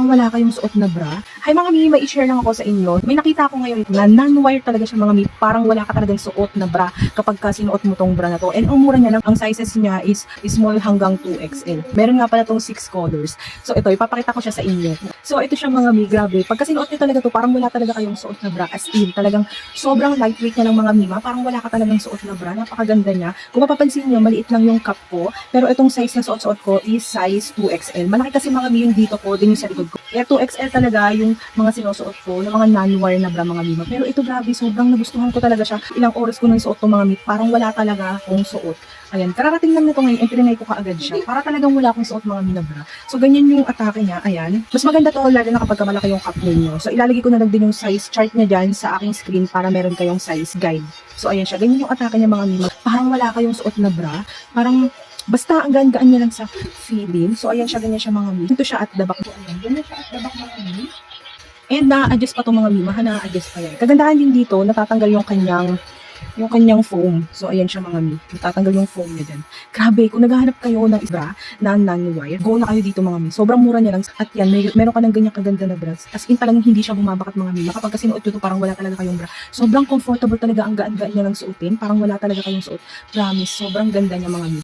parang wala kayong suot na bra. Hi mga mi, may i-share lang ako sa inyo. May nakita ako ngayon na non-wire talaga siya mga mi. Parang wala ka talagang suot na bra kapag ka sinuot mo tong bra na to. And ang mura niya lang, ang sizes niya is small hanggang 2XL. Meron nga pala tong 6 colors. So ito, ipapakita ko siya sa inyo. So ito siya mga mi, grabe. Pagka sinuot niyo talaga to, parang wala talaga kayong suot na bra. As in, talagang sobrang lightweight niya lang mga mima. Parang wala ka talagang suot na bra. Napakaganda niya. Kung mapapansin niyo, maliit lang yung cup ko. Pero itong size na suot-suot ko is size 2XL. Malaki kasi mga mi dito ko, din yung sa likod Kaya 2XL talaga yung mga sinusuot ko, ng mga non-wire na bra mga mima. Pero ito grabe, sobrang nagustuhan ko talaga siya. Ilang oras ko nang suot to mga mi. Parang wala talaga akong suot. Ayan, kararating lang nito ngayon, and trinay ko kaagad siya. Para talagang wala akong suot mga mina bra. So, ganyan yung atake niya. Ayan. Mas maganda to, lalo na kapag malaki yung cup ninyo. So, ilalagay ko na lang din yung size chart niya dyan sa aking screen para meron kayong size guide. So, ayan siya. Ganyan yung atake niya mga mina. Parang wala kayong suot na bra. Parang Basta ang gaan-gaan niya lang sa feeling. So, ayan siya, ganyan siya mga mi. Ito siya at the back. Ayan. Ganyan siya at the back mga mi. And na-adjust pa to mga mi. Maha na-adjust pa yan. Kagandahan din dito, natatanggal yung kanyang yung kanyang foam. So, ayan siya mga mi. Natatanggal yung foam niya dyan. Grabe, kung naghahanap kayo ng bra na non-wire, go na kayo dito mga mi. Sobrang mura niya lang. At yan, may, meron ka ng ganyang kaganda na bra. As in, talagang hindi siya bumabakat mga mi. Kapag kasi nyo to, parang wala talaga kayong bra. Sobrang comfortable talaga ang gaan-gaan niya lang suotin. Parang wala talaga kayong suot. Promise, sobrang ganda niya mga mi.